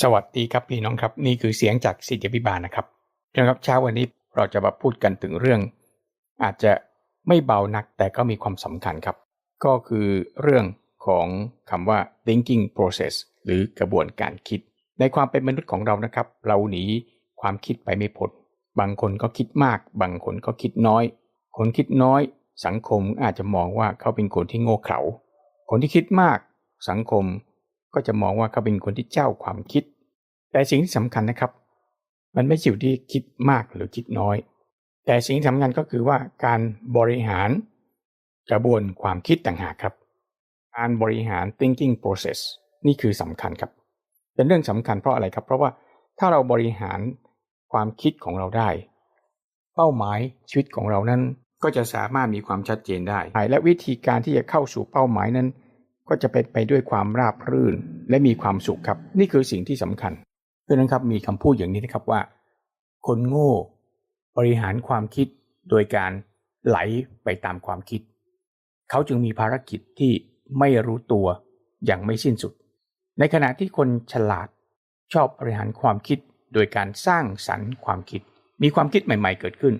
สวัสดีครับพี่น้องครับนี่คือเสียงจากสิทธิพิบาลนะครับนะครับเช้าวันนี้เราจะมาพูดกันถึงเรื่อง อาจจะไม่เบานักแต่ก็มีความสำคัญครับ ก็คือเรื่องของคำว่า thinking process หรือกระบวนการคิด ในความเป็นมนุษย์ของเรานะครับ เราหนีความคิดไปไม่พ้นบางคนก็คิดมาก บางคนก็คิดน้อย คนคิดน้อย สังคมอาจจะมองว่าเขาเป็นคนที่โง่เขลาคนที่คิดมาก สังคม ก็จะมองว่าเขาเป็นคนที่เจ้าความคิด แต่สิ่งที่สำคัญนะครับ มันไม่อยู่ที่คิดมากหรือคิดน้อย แต่สิ่งที่สำคัญก็คือว่าการบริหารกระบวนความคิดต่างหากครับ การบริหาร thinking process นี่คือสำคัญครับ เป็นเรื่องสำคัญเพราะอะไรครับ เพราะว่าถ้าเราบริหารความคิดของเราได้ เป้าหมายชีวิตของเรานั้นก็จะสามารถมีความชัดเจนได้ และวิธีการที่จะเข้าสู่เป้าหมายนั้น ก็จะเป็นไปด้วยความราบรื่น และมีความสุขครับ นี่คือสิ่งที่สำคัญเพราะนั้นครับมีคำพูดอย่างนี้นะครับว่า คนโง่บริหารความคิดโดยการไหลไปตามความคิด เขาจึงมีภารกิจที่ไม่รู้ตัวอย่างไม่สิ้นสุด ในขณะที่คนฉลาดชอบบริหารความคิดโดยการสร้างสรรค์ความคิด มีความคิดใหม่ๆเกิดขึ้น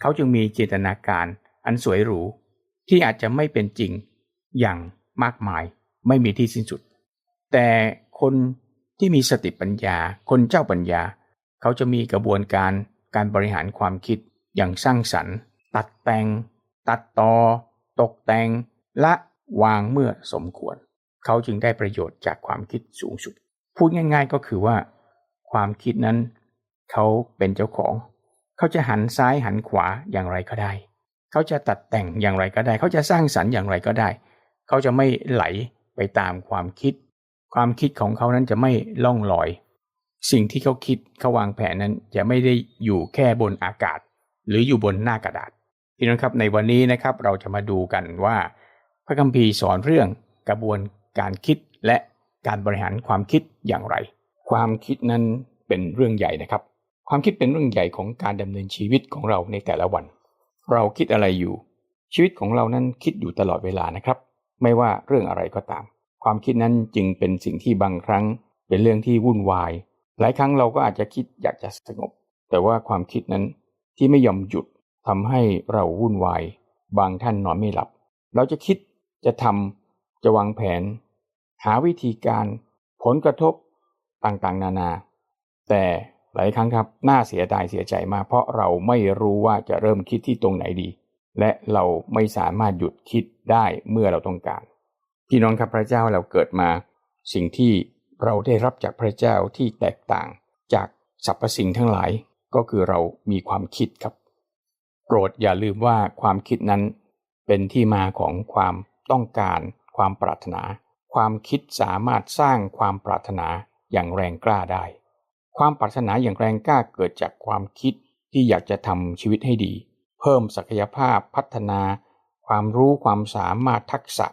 เขาจึงมีจินตนาการอันสวยหรูที่อาจจะไม่เป็นจริงอย่าง มากมายไม่มีที่สิ้นสุด แต่คนที่มีสติปัญญา คนเจ้าปัญญา เขาจะมีกระบวนการการบริหารความคิดอย่างสร้างสรรค์ ตัดแต่ง ตัดต่อ ตกแต่ง และวางเมื่อสมควร เขาจึงได้ประโยชน์จากความคิดสูงสุด พูดง่าย ๆ ก็คือว่า ความคิดนั้น เขาเป็นเจ้าของ เขาจะหันซ้ายหันขวาอย่างไรก็ได้ เขาจะตัดแต่งอย่างไรก็ได้ เขาจะสร้างสรรค์อย่างไรก็ได้ เขาจะไม่ไหลไปตามความคิด ความคิดของเขานั้นจะไม่ล่องลอย สิ่งที่เขาคิดเขาวางแผนนั้นจะไม่ได้อยู่แค่บนอากาศ หรืออยู่บนหน้ากระดาษพี่น้องครับในวันนี้นะครับเราจะมาดูกันว่า พระคัมภีร์สอนเรื่องกระบวนการคิดและการบริหารความคิดอย่างไร ความคิดนั้นเป็นเรื่องใหญ่นะครับ ความคิดเป็นเรื่องใหญ่ของการดำเนินชีวิตของเราในแต่ละวัน เราคิดอะไรอยู่ ชีวิตของเรานั้นคิดอยู่ตลอดเวลานะครับ ไม่ว่าเรื่องอะไรก็ตาม ความคิดนั้นจึงเป็นสิ่งที่บางครั้ง เป็นเรื่องที่วุ่นวาย หลายครั้งเราก็อาจจะคิดอยากจะสงบ แต่ว่าความคิดนั้นที่ไม่ยอมหยุดทำให้เราวุ่นวาย บางท่านนอนไม่หลับ เราจะคิดจะทำจะวางแผน หาวิธีการผลกระทบต่างๆ นานา แต่หลายครั้งครับน่าเสียดายเสียใจมากเพราะเราไม่รู้ว่าจะเริ่มคิดที่ตรงไหนดี และเราไม่สามารถหยุดคิดได้เมื่อเราต้องการ พี่น้องครับพระเจ้าเราเกิดมา สิ่งที่เราได้รับจากพระเจ้าที่แตกต่างจากสรรพสิ่งทั้งหลายก็คือเรามีความคิดครับ โปรดอย่าลืมว่าความคิดนั้น เป็นที่มาของความต้องการ ความปรารถนา ความคิดสามารถสร้างความปรารถนาอย่างแรงกล้าได้ ความปรารถนาอย่างแรงกล้าเกิดจากความคิดที่อยากจะทำชีวิตให้ดี เพิ่มศักยภาพพัฒนา ความรู้ความสามารถทักษะ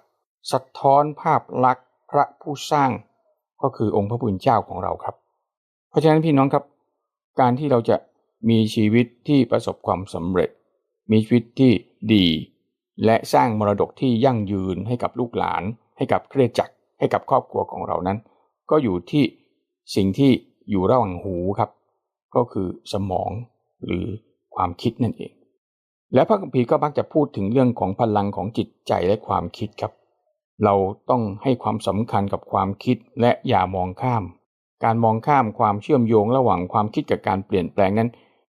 สะท้อนภาพลักษณ์พระผู้สร้าง ก็คือองค์พระผู้เป็นเจ้าของเราครับ เพราะฉะนั้นพี่น้องครับ การที่เราจะมีชีวิตที่ประสบความสำเร็จ มีชีวิตที่ดี และสร้างมรดกที่ยั่งยืนให้กับลูกหลาน ให้กับเครือจักร ให้กับครอบครัวของเรานั้น ก็อยู่ที่สิ่งที่อยู่ระหว่างหูครับ ก็คือสมองหรือความคิดนั่นเอง และพระคัมภีร์ก็มักจะพูดถึงเรื่องของพลังของจิตใจและความคิดครับ เราต้องให้ความสำคัญกับความคิดและอย่ามองข้าม การมองข้ามความเชื่อมโยงระหว่างความคิดกับการเปลี่ยนแปลงนั้น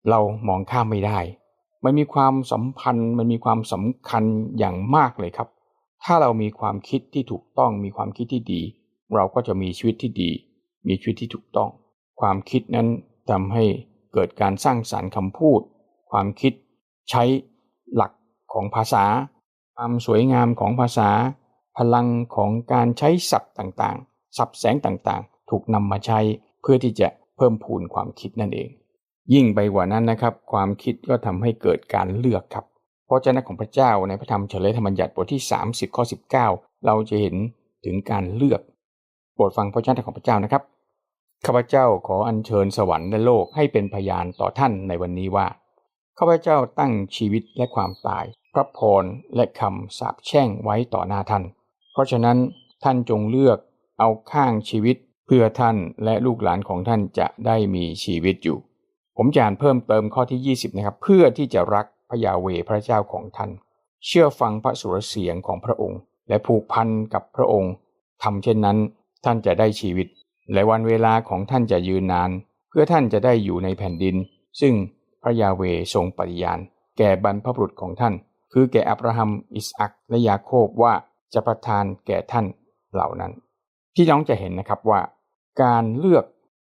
เรามองข้ามไม่ได้ มันมีความสัมพันธ์ มันมีความสำคัญอย่างมากเลยครับ ถ้าเรามีความคิดที่ถูกต้องมีความคิดที่ดี เราก็จะมีชีวิตที่ดี มีชีวิตที่ถูกต้อง ความคิดนั้นทำให้เกิดการสร้างสารรค์คำพูด ความคิด ใช้หลักของภาษา ความสวยงามของภาษา พลังของการใช้ศัพท์ต่างๆ ศัพท์แสงต่างๆ ถูกนำมาใช้เพื่อที่จะเพิ่มพูนความคิดนั่นเอง ยิ่งไปกว่านั้นนะครับ ความคิดก็ทำให้เกิดการเลือกครับเพราะเจ้าของพระเจ้าในพระธรรมเฉลยธรรมบัญญัติบทที่ 30ข้อ19 เราจะเห็นถึงการเลือกโปรดฟังพระเจ้าของพระเจ้านะครับข้าพเจ้าขออัญเชิญสวรรค์และโลกให้เป็นพยานต่อท่านในวันนี้ว่า ข้าพเจ้าตั้งชีวิตและความตาย พระพรและคำสาปแช่งไว้ต่อหน้าท่าน เพราะฉะนั้นท่านจงเลือกเอาข้างชีวิตเพื่อท่านและลูกหลานของท่านจะได้มีชีวิตอยู่ ผมจะอ่านเพิ่มเติมข้อที่ 20 นะครับ เพื่อที่จะรักพระยาเวพระเจ้าของท่าน เชื่อฟังพระสุรเสียงของพระองค์ และผูกพันกับพระองค์ทำเช่นนั้น ท่านจะได้ชีวิต และวันเวลาของท่านจะยืนนาน เพื่อท่านจะได้อยู่ในแผ่นดิน ซึ่ง ระยาเวทรงปฏิญาณ แก่บรรพบุรุษของท่าน คือแก่อับราฮัม อิสอักและยาโคบว่าจะประทานแก่ท่านเหล่านั้นพี่น้องจะเห็นนะครับว่า การเลือก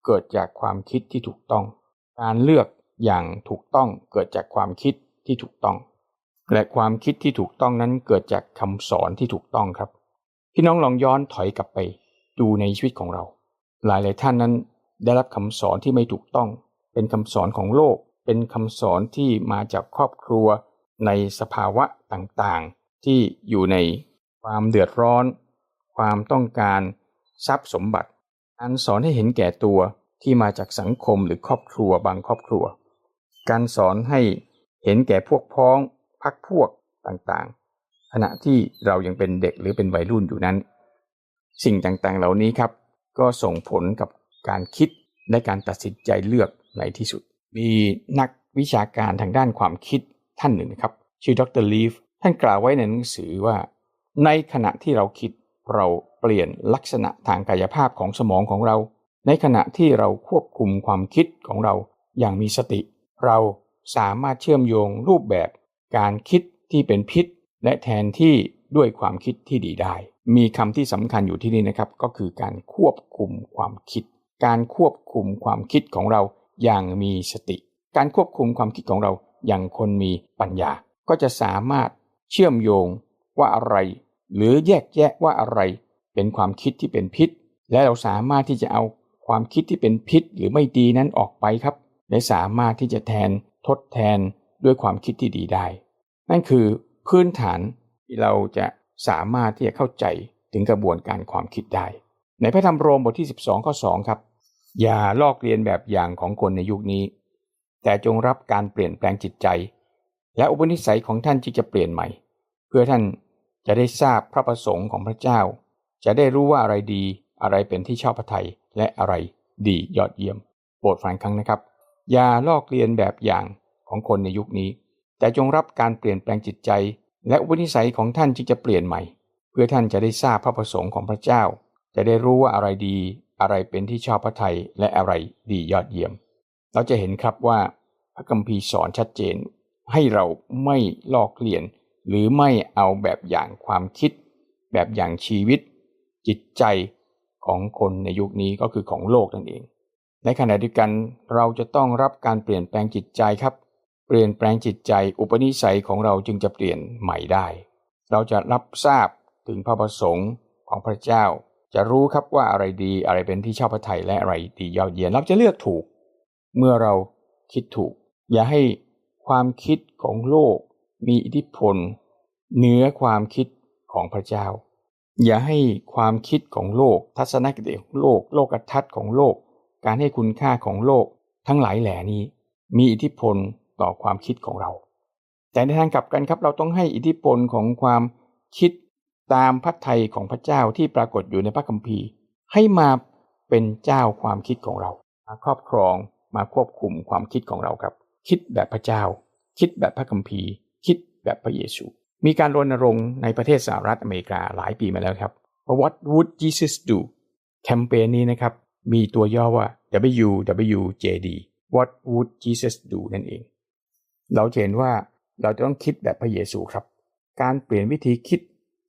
เกิดจากความคิดที่ถูกต้อง การเลือกอย่างถูกต้องเกิดจากความคิดที่ถูกต้อง และความคิดที่ถูกต้องนั้นเกิดจากคำสอนที่ถูกต้องครับ พี่น้องลองย้อนถอยกลับไป ดูในชีวิตของเรา หลายหลายท่านนั้นได้รับคำสอนที่ไม่ถูกต้อง เป็นคำสอนของโลก เป็นคำสอนที่มาจากครอบครัวในสภาวะต่างๆ ที่อยู่ในความเดือดร้อน ความต้องการทรัพย์สมบัติการสอนให้เห็นแก่ตัวที่มาจากสังคมหรือครอบครัวบางครอบครัว การสอนให้เห็นแก่พวกพ้องพักพวกต่างๆ ขณะที่เรายังเป็นเด็กหรือเป็นวัยรุ่นอยู่นั้น สิ่งต่างๆเหล่านี้ครับ ก็ส่งผลกับการคิดและการตัดสินใจเลือกในที่สุด มีนักวิชาการทางด้านความคิดท่านหนึ่งนะครับ ชื่อดรลีฟท่านกล่าวไว้ในหนังสือว่า ในขณะที่เราคิดเราเปลี่ยนลักษณะทางกายภาพของสมองของเรา ในขณะที่เราควบคุมความคิดของเราอย่างมีสติ เราสามารถเชื่อมโยงรูปแบบการคิดที่เป็นพิษ และแทนที่ด้วยความคิดที่ดีได้ มีคำที่สำคัญอยู่ที่นี่นะครับ ก็คือการควบคุมความคิด การควบคุมความคิดของเรา อย่างมีสติ การควบคุมความคิดของเราอย่างคนมีปัญญา ก็จะสามารถเชื่อมโยงว่าอะไร หรือแยกแยะว่าอะไร เป็นความคิดที่เป็นพิษ และเราสามารถที่จะเอาความคิดที่เป็นพิษหรือไม่ดีนั้นออกไปครับ และสามารถที่จะแทนทดแทนด้วยความคิดที่ดีได้ นั่นคือพื้นฐานที่เราจะสามารถที่จะเข้าใจถึงกระบวนการความคิดได้ ในพระธรรมโรมบทที่ 12 ข้อ 2 ครับ อย่าลอกเลียนแบบอย่างของคนในยุคนี้ แต่จงรับการเปลี่ยนแปลงจิตใจ และอุปนิสัยของท่านที่จะเปลี่ยนใหม่ เพื่อท่านจะได้ทราบพระประสงค์ของพระเจ้า จะได้รู้ว่าอะไรดีอะไรเป็นที่ชอบพระทัยและอะไรดียอดเยี่ยม โปรดฟังครั้งนะครับ อย่าลอกเลียนแบบอย่างของคนในยุคนี้ แต่จงรับการเปลี่ยนแปลงจิตใจ และอุปนิสัยของท่านที่จะเปลี่ยนใหม่ เพื่อท่านจะได้ทราบพระประสงค์ของพระเจ้า จะได้รู้ว่าอะไรดี อะไรเป็นที่ชอบพระทัยและอะไรดียอดเยี่ยม เราจะเห็นครับว่าพระคัมภีร์สอนชัดเจน ให้เราไม่ลอกเลียน หรือไม่เอาแบบอย่างความคิด แบบอย่างชีวิต จิตใจของคนในยุคนี้ก็คือของโลกนั่นเอง ในขณะเดียวกันเราจะต้องรับการเปลี่ยนแปลงจิตใจครับ เปลี่ยนแปลงจิตใจอุปนิสัยของเราจึงจะเปลี่ยนใหม่ได้ เราจะรับทราบถึงพระประสงค์ของพระเจ้า จะรู้ครับว่าอะไรดีอะไรเป็นที่ชอบพระทัยและอะไรดียอดเยี่ยมเราจะเลือกถูก เมื่อเราคิดถูก อย่าให้ความคิดของโลกมีอิทธิพลเหนือความคิดของพระเจ้า อย่าให้ความคิดของโลก ทัศนคติของโลก โลกทัศน์ของโลก การให้คุณค่าของโลก ทั้งหลายแหล่นี้ มีอิทธิพลต่อความคิดของเรา แต่ในทางกลับกันครับเราต้องให้อิทธิพลของความคิด ตามพระทัยของพระเจ้าที่ปรากฏอยู่ในพระคัมภีร์ ให้มาเป็นเจ้าความคิดของเรา มาครอบครองมาควบคุมความคิดของเราครับ คิดแบบพระเจ้า คิดแบบพระคัมภีร์ คิดแบบพระเยซู มีการรณรงค์ในประเทศสหรัฐอเมริกาหลายปีมาแล้วครับ What would Jesus do แคมเปญนี้นะครับ มีตัวย่อว่า WWJD What would Jesus do นั่นเอง เราเห็นว่าเราจะต้องคิดแบบพระเยซูครับ การเปลี่ยนวิธีคิด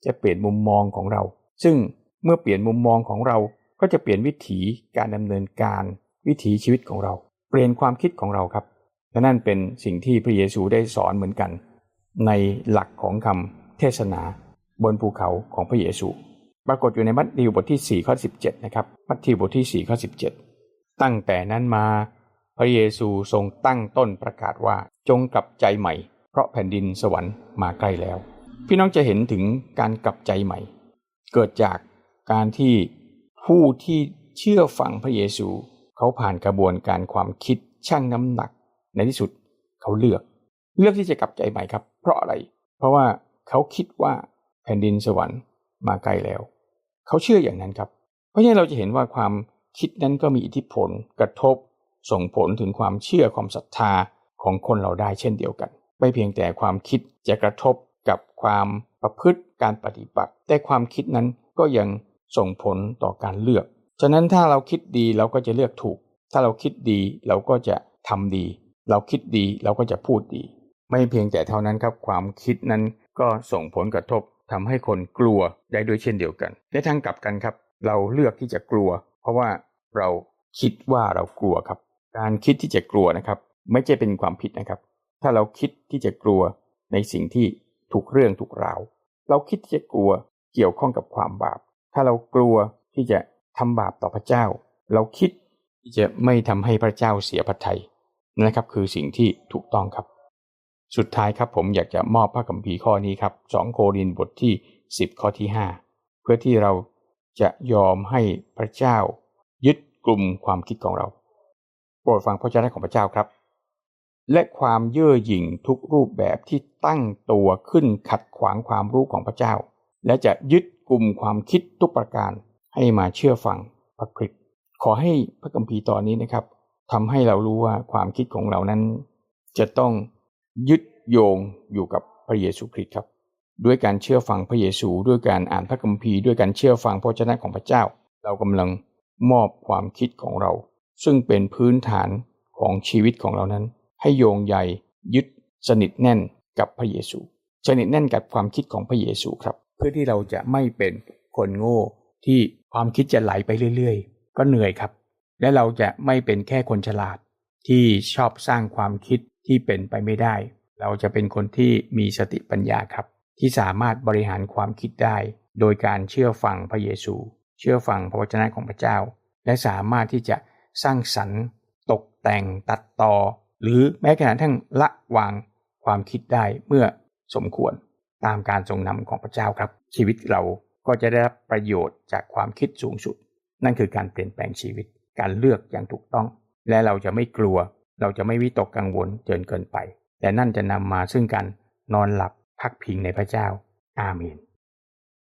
จะเปลี่ยนมุมมองของเรา ซึ่งเมื่อเปลี่ยนมุมมองของเราก็จะเปลี่ยนวิถีการดำเนินการวิถีชีวิตของเรา เปลี่ยนความคิดของเราครับและนั่นเป็นสิ่งที่พระเยซูได้สอนเหมือนกัน ในหลักของคำเทศนาบนภูเขาของพระเยซู ปรากฏอยู่ในมัทธิวบทที่4ข้อ17นะครับมัทธิวบทที่4ข้อ17 ตั้งแต่นั้นมา พระเยซูทรงตั้งต้นประกาศว่าจงกลับใจใหม่ เพราะแผ่นดินสวรรค์มาใกล้แล้ว พี่น้องจะเห็นถึงการกลับใจใหม่ เกิดจากการที่ผู้ที่เชื่อฟังพระเยซู เขาผ่านกระบวนการความคิดชั่งน้ำหนักในที่สุดเขาเลือก เลือกที่จะกลับใจใหม่ครับ เพราะอะไร เพราะว่าเขาคิดว่าแผ่นดินสวรรค์มาใกลแล้ว เขาเชื่ออย่างนั้นครับ เพราะฉะนั้นเราจะเห็นว่าความคิดนั้นก็มีอิทธิพลกระทบ ส่งผลถึงความเชื่อความศรัทธาของคนเราได้เช่นเดียวกัน ไม่เพียงแต่ความคิดจะกระทบ กับความประพฤติการปฏิบัติ แต่ความคิดนั้นก็ยังส่งผลต่อการเลือก ฉะนั้นถ้าเราคิดดีเราก็จะเลือกถูก ถ้าเราคิดดีเราก็จะทำดี เราคิดดีเราก็จะพูดดี ไม่เพียงแต่เท่านั้นครับความคิดนั้นก็ส่งผลกระทบทำให้คนกลัวได้ด้วยเช่นเดียวกัน ในทางกลับกันครับ เราเลือกที่จะกลัว เพราะว่าเราคิดว่าเรากลัวครับ การคิดที่จะกลัวนะครับ ไม่ใช่เป็นความผิดนะครับ ถ้าเราคิดที่จะกลัวในสิ่งที่ ถูกเรื่องถูกราว เราคิดที่จะกลัวเกี่ยวข้องกับความบาป ถ้าเรากลัวที่จะทำบาปต่อพระเจ้า เราคิดที่จะไม่ทำให้พระเจ้าเสียพระทัยนะครับ คือสิ่งที่ถูกต้องครับ สุดท้ายครับผมอยากจะมอบพระคัมภีร์ข้อนี้ครับ2โครินบทที่ 10 ข้อที่ 5 เพื่อที่เราจะยอมให้พระเจ้า ยึดกลุ่มความคิดของเรา โปรดฟังพระเจ้าของพระเจ้าครับ และความเย่อหยิ่งทุกรูปแบบที่ตั้งตัวขึ้นขัดขวางความรู้ของพระเจ้า และจะยึดกลุ่มความคิดทุกประการให้มาเชื่อฟังพระคริสต์ขอให้พระคัมภีร์ตอนนี้นะครับทำให้เรารู้ว่าความคิดของเรานั้น จะต้องยึดโยงอยู่กับพระเยซูคริสต์ครับ ด้วยการเชื่อฟังพระเยซูด้วยการอ่านพระคัมภีร์ด้วยการเชื่อฟังพระเจ้าของพระเจ้า เรากำลังมอบความคิดของเรา ซึ่งเป็นพื้นฐานของชีวิตของเรานั้น ให้โยงใยยึดสนิทแน่นกับพระเยซู สนิทแน่นกับความคิดของพระเยซูครับ เพื่อที่เราจะไม่เป็นคนโง่ที่ความคิดจะไหลไปเรื่อยๆ ก็เหนื่อยครับ และเราจะไม่เป็นแค่คนฉลาด ที่ชอบสร้างความคิดที่เป็นไปไม่ได้ เราจะเป็นคนที่มีสติปัญญาครับ ที่สามารถบริหารความคิดได้ โดยการเชื่อฟังพระเยซู เชื่อฟังพระวจนะของพระเจ้า และสามารถที่จะสร้างสรรค์ ตกแต่งตัดต่อ หรือแม้กระทั่งละวางความคิดได้เมื่อสมควรตามการทรงนำของพระเจ้าครับ ชีวิตเราก็จะได้รับประโยชน์จากความคิดสูงสุด นั่นคือการเปลี่ยนแปลงชีวิต การเลือกอย่างถูกต้อง และเราจะไม่กลัว เราจะไม่วิตกกังวลเกินเกินไป แต่นั่นจะนำมาซึ่งการนอนหลับพักพิงในพระเจ้า อาเมน